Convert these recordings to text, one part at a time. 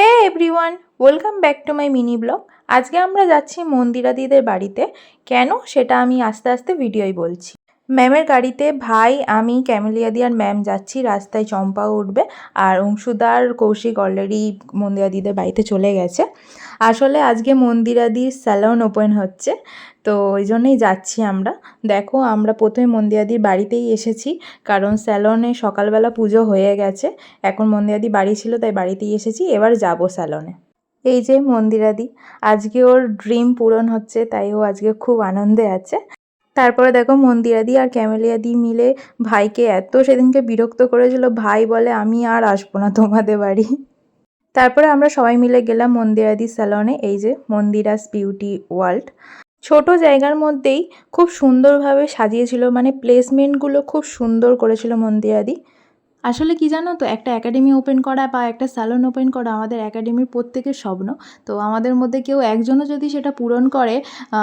Hey everyone welcome back to my mini blog আজকে আমরা যাচ্ছি মন্দিরাদিদের বাড়িতে। কেন? সেটা আমি আস্তে আস্তে ভিডিওই বলছি। ম্যামের গাড়িতে ভাই, আমি ক্যামেলিয়াদি আর ম্যাম যাচ্ছি। রাস্তায় চম্পাও উঠবে আর অংশুদার কৌশিক অলরেডি মন্দিরাদিদের বাড়িতে চলে গেছে। আসলে আজকে মন্দিরাদির স্যালন ওপেন হচ্ছে, তো ওই জন্যই যাচ্ছি আমরা। দেখো, আমরা প্রথমে মন্দিরাদির বাড়িতেই এসেছি, কারণ স্যালনে সকালবেলা পুজো হয়ে গেছে। এখন মন্দিরাদি বাড়ি ছিল, তাই বাড়িতেই এসেছি। এবার যাব স্যালনে এই যে মন্দিরাদি আজকে ওর ড্রিম পূরণ হচ্ছে, তাই ও আজকে খুব আনন্দে আছে। তারপরে দেখো মন্দিরাদি আর ক্যামেলিয়াদি মিলে ভাইকে এত সেদিনকে বিরক্ত করেছিল, ভাই বলে, আমি আর আসব না তোমাদের বাড়ি। তারপরে আমরা সবাই মিলে গেলাম মন্দিরাদি স্যালনে এই যে মন্দিরাস বিউটি ওয়ার্ল্ড ছোট জায়গার মধ্যেই খুব সুন্দরভাবে সাজিয়েছিল মানে প্লেসমেন্টগুলো খুব সুন্দর করেছিল মন্দিরাদি আসলে কি জানো তো, একটা একাডেমি ওপেন করা বা একটা স্যালন ওপেন করা আমাদের একাডেমির প্রত্যেকের স্বপ্ন। তো আমাদের মধ্যে কেউ একজনও যদি সেটা পূরণ করে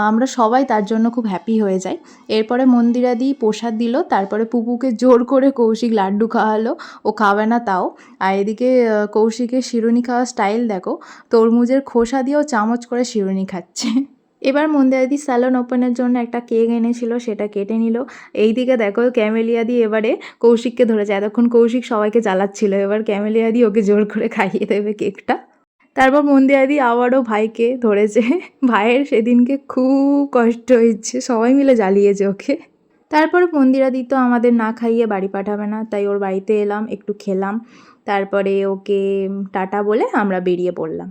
আমরা সবাই তার জন্য খুব হ্যাপি হয়ে যাই। এরপরে মন্দিরা মন্দিরাদি প্রসাদ দিল, তারপরে পুপুকে জোর করে কৌশিক লাড্ডু খাওয়ালো, ও খাবে না তাও। আর এদিকে কৌশিকের শিরুনি খাওয়ার স্টাইল দেখো, তরমুজের খোসা দিয়েও চামচ করে শিরুনি খাচ্ছে। এবার মন্দিরাদি স্যালন ওপেনের জন্য একটা কেক এনেছিল, সেটা কেটে নিল। এইদিকে দেখো ক্যামেলিয়া দিয়ে এবারে কৌশিককে ধরেছে। এতক্ষণ কৌশিক সবাইকে জ্বালাচ্ছিল, এবার ক্যামেলিয়া দিয়ে ওকে জোর করে খাইয়ে দেবে কেকটা তারপর মন্দিরাদি আবারও ভাইকে ধরেছে। ভাইয়ের সেদিনকে খুব কষ্ট হয়েছে, সবাই মিলে জ্বালিয়েছে ওকে। তারপরে মন্দিরাদি তো আমাদের না খাইয়ে বাড়ি পাঠাবে না, তাই ওর বাড়িতে এলাম, একটু খেলাম। তারপরে ওকে টাটা বলে আমরা বেরিয়ে পড়লাম।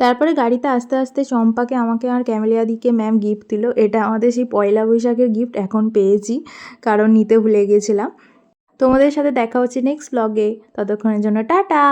তারপরে গাড়িতে আস্তে আস্তে চম্পাকে আমাকে আর ক্যামেলিয়াদিকে ম্যাম গিফট দিল। এটা আমাদের সেই পয়লা বৈশাখের গিফট এখন পেয়েছি, কারণ নিতে ভুলে গেছিলাম। তোমাদের সাথে দেখা হচ্ছে নেক্সট ব্লগে ততক্ষণের জন্য টাটা!